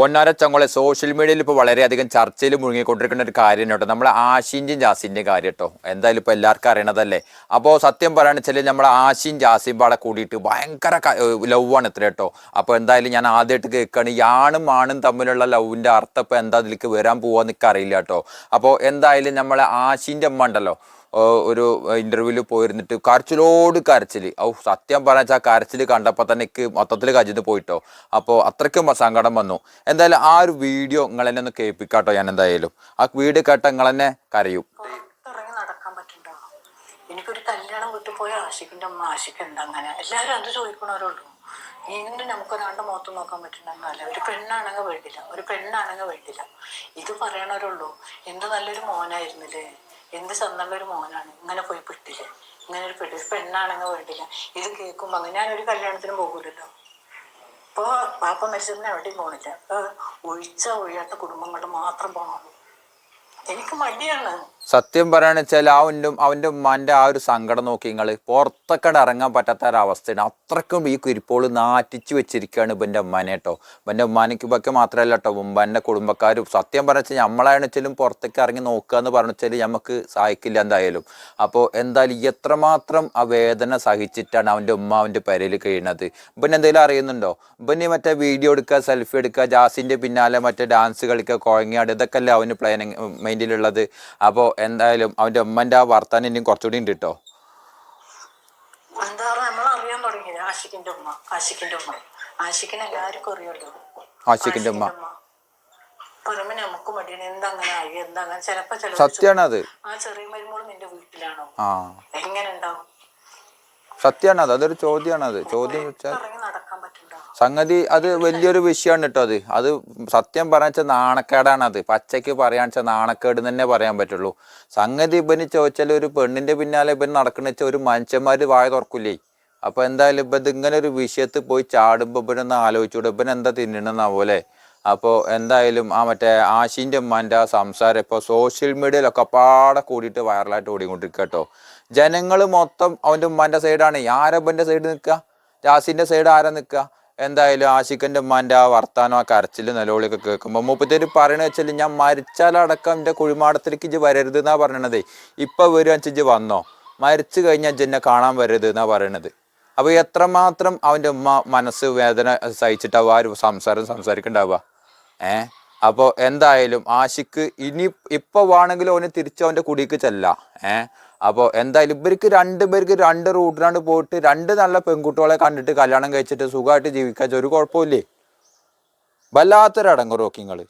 പൊന്നാര ചങ്ങോളെ സോഷ്യൽ മീഡിയയിൽ ഇപ്പോൾ വളരെയധികം ചർച്ചയിൽ മുഴുകിക്കൊണ്ടിരിക്കുന്ന ഒരു കാര്യം കേട്ടോ. നമ്മളെ ആശിന്റെയും ജാസിന്റെയും കാര്യം കേട്ടോ. എന്തായാലും ഇപ്പോൾ എല്ലാവർക്കും അറിയണതല്ലേ? അപ്പോൾ സത്യം പറയുകയാണെന്ന് വെച്ചാൽ നമ്മൾ ആശയും ജാസിയും പാടെ കൂടിയിട്ട് ഭയങ്കര ലവ് ആണ് ഇത്ര കേട്ടോ. അപ്പോൾ എന്തായാലും ഞാൻ ആദ്യമായിട്ട് കേൾക്കുകയാണ് ഈ ആണും തമ്മിലുള്ള ലവിന്റെ അർത്ഥം ഇപ്പോൾ എന്താ അതിലേക്ക് വരാൻ പോവാന്ന് എനിക്ക് അറിയില്ല കേട്ടോ. അപ്പോൾ എന്തായാലും നമ്മൾ ആശിന്റെ അമ്മ ഉണ്ടല്ലോ. ഒരു ഇന്റർവ്യൂവിൽ പോയിരുന്നിട്ട് കരച്ചിലോട് കരച്ചിൽ ഔ സത്യം പറഞ്ഞാൽ ആ കരച്ചിൽ കണ്ടപ്പോൾ തന്നെ മൊത്തത്തിൽ കജിത് പോയിട്ടോ. അപ്പോൾ അത്രയ്ക്കും സങ്കടം വന്നു. എന്തായാലും ആ ഒരു വീഡിയോ നിങ്ങളെന്നെ ഒന്ന് കേൾപ്പിക്കാട്ടോ ഞാൻ എന്തായാലും ആ വീഡിയോ കേട്ട കരയും. പുറത്തിറങ്ങി നടക്കാൻ പറ്റണ്ടോ? എനിക്കൊരു കല്യാണം വിട്ടു പോയ ആശിക്കിന്റെ അമ്മ എന്താ അങ്ങനെ എല്ലാവരും അത് ചോദിക്കണവരുള്ളൂ. ഇന്ന് നമുക്കൊരാണ്ട് മുഖത്ത് നോക്കാൻ പറ്റണ്ടെന്നല്ല ഒരു പെണ്ണാണെങ്കിൽ വേണ്ടില്ല ഒരു പെണ്ണാണെങ്കിൽ വേണ്ടില്ല ഇത് പറയണവരുള്ളൂ. എന്ത് നല്ലൊരു മോനായിരുന്നില്ലേ? എന്ത് ചെന്നുള്ളൊരു മോനാണ്? ഇങ്ങനെ പോയി പെട്ടില്ല. ഇങ്ങനെ ഒരു പെട്ടി ഒരു പെണ്ണാണെങ്കിൽ വേണ്ടില്ല ഇത് കേൾക്കുമ്പോൾ അങ്ങനെ ഞാനൊരു കല്യാണത്തിന് പോകൂലല്ലോ. ഇപ്പൊ പാപ്പ മരിച്ചതിന് എവിടെയും പോണില്ല. ഇപ്പൊ ഒഴിച്ച ഒഴിയാത്ത കുടുംബങ്ങളുടെ മാത്രം പോകണുള്ളൂ എനിക്ക് മടിയാണ്. സത്യം പറയുകയാണെന്ന് വെച്ചാൽ ആ അവന്റെ അവന്റെ ഉമ്മാന്റെ ആ ഒരു സങ്കടം നോക്കി നിങ്ങൾ പുറത്തൊക്കെ ഇറങ്ങാൻ പറ്റാത്ത ഒരവസ്ഥയാണ് അത്രക്കും ഈ കുരിപ്പോൾ നാറ്റിച്ച് വെച്ചിരിക്കുകയാണ് ഇവന്റെ ഉമ്മാനെ കേട്ടോ ഇവന്റെ ഉമ്മാനിക്ക് ഇപ്പൊക്കെ മാത്രമല്ല കേട്ടോ ഉമ്മാന്റെ കുടുംബക്കാരും സത്യം പറഞ്ഞു വെച്ചാൽ നമ്മളാണെച്ചാലും പുറത്തേക്ക് ഇറങ്ങി നോക്കുക എന്ന് പറഞ്ഞു വെച്ചാൽ നമുക്ക് സഹായിക്കില്ല എന്തായാലും. അപ്പോൾ എന്തായാലും എത്രമാത്രം ആ വേദന സഹിച്ചിട്ടാണ് അവന്റെ ഉമ്മ അവന്റെ പെരയിൽ കഴിയുന്നത് ഇവൻ എന്തെങ്കിലും അറിയുന്നുണ്ടോ? ഇവന് മറ്റേ വീഡിയോ എടുക്കുക സെൽഫി എടുക്കുക ജാസിന്റെ പിന്നാലെ മറ്റേ ഡാൻസ് കളിക്കുക കുഴങ്ങിയാട് ഇതൊക്കെ അല്ലേ അവന് പ്ലാനിങ് മൈൻഡിലുള്ളത്. അപ്പോൾ എന്തായാലും അവന്റെ ഉമ്മന്റെ ആ വർത്താനം ഇനിയും കുറച്ചുകൂടി ഉണ്ട് കേട്ടോ ആഷിക്കിന്റെ ഉമ്മ ആഷിക്കിന്റെ ഉമ്മ. ആഷിക്കിനെ എല്ലാവർക്കും അറിയുമല്ലോ. ആഷിക്കിന്റെ ഉമ്മ. പറയുമ്പോ നമുക്ക് മടിയാണ്. എന്തങ്ങനെ ആയി? എന്തങ്ങനെ? ചിലപ്പോ ചില സത്യമാണ് അത് ആ ചെറിയ നിന്റെ വീട്ടിലാണോ? എങ്ങനെ ഉണ്ടാവും അത് അതൊരു ചോദ്യമാണ് അത് ചോദ്യം പറ്റുണ്ടോ സംഗതി അത് വലിയൊരു വിഷയമാണ് കേട്ടോ അത്. അത് സത്യം വെച്ചാൽ നാണക്കേടാണ് അത്. പച്ചയ്ക്ക് പറയാൻ വെച്ചാൽ നാണക്കേട് തന്നെ പറയാൻ പറ്റുള്ളൂ. സംഗതി ഇവന് ചോദിച്ചാൽ ഒരു പെണ്ണിന്റെ പിന്നാലെ ഇവൻ നടക്കണ വെച്ചാൽ ഒരു മനുഷ്യന്മാർ വായ തുറക്കില്ലേ? അപ്പൊ എന്തായാലും ഇപ്പൊ ഇങ്ങനെ ഒരു വിഷയത്തിൽ പോയി ചാടുമ്പോ ഇവനൊന്ന് ആലോചിച്ചൂടെ. ഇവൻ എന്താ തിന്നണെന്ന പോലെ അപ്പോൾ എന്തായാലും ആ മറ്റേ ആശിന്റെ ഉമ്മാന്റെ ആ സംസാരം ഇപ്പോൾ സോഷ്യൽ മീഡിയയിലൊക്കെ പാടെ കൂടിയിട്ട് വൈറലായിട്ട് ഓടിക്കൊണ്ടിരിക്കുക കേട്ടോ. ജനങ്ങൾ മൊത്തം അവന്റെ ഉമ്മാന്റെ സൈഡാണ് ആരപ്പന്റെ സൈഡ് നിൽക്കുക ജാസിന്റെ സൈഡ് ആരാ നിൽക്കുക എന്തായാലും ആശിക്കന്റെ ഉമ്മാന്റെ ആ വർത്താനം ആ കരച്ചിൽ നിലവിളിയൊക്കെ കേൾക്കുമ്പോൾ മുപ്പത്തേര് പറയണ വെച്ചാൽ ഞാൻ മരിച്ചാലടക്കം എന്റെ കുഴിമാടത്തിലേക്ക് ഇജ്ജ് വരരുത് എന്നാ പറയണത്. ഇപ്പം വരിക ഇജ്ജ് വന്നോ? മരിച്ചു കഴിഞ്ഞാൽ ഇജ്ജ് എന്നെ കാണാൻ വരരുത് എന്നാ പറയണത്. അപ്പോൾ എത്രമാത്രം അവന്റെ ഉമ്മ മനസ്സ് വേദന സഹിച്ചിട്ടാവുക ആ ഒരു സംസാരം സംസാരിക്കണ്ടാവുക? ഏ? അപ്പോൾ എന്തായാലും ആശിക്ക് ഇനി ഇപ്പോൾ വേണമെങ്കിലും അവന് തിരിച്ചു അവന്റെ കുടിക്ക് ചെല്ലാം. ഏ? അപ്പോൾ എന്തായാലും ഇവർക്ക് രണ്ട് പേർക്ക് രണ്ട് റൂട്ടിലാണ് പോയിട്ട് രണ്ട് നല്ല പെൺകുട്ടികളെ കണ്ടിട്ട് കല്യാണം കഴിച്ചിട്ട് സുഖമായിട്ട് ജീവിക്കാൻ ഒരു കുഴപ്പമില്ലേ വല്ലാത്തൊരു അടങ്ങുറോക്കിങ്ങൾ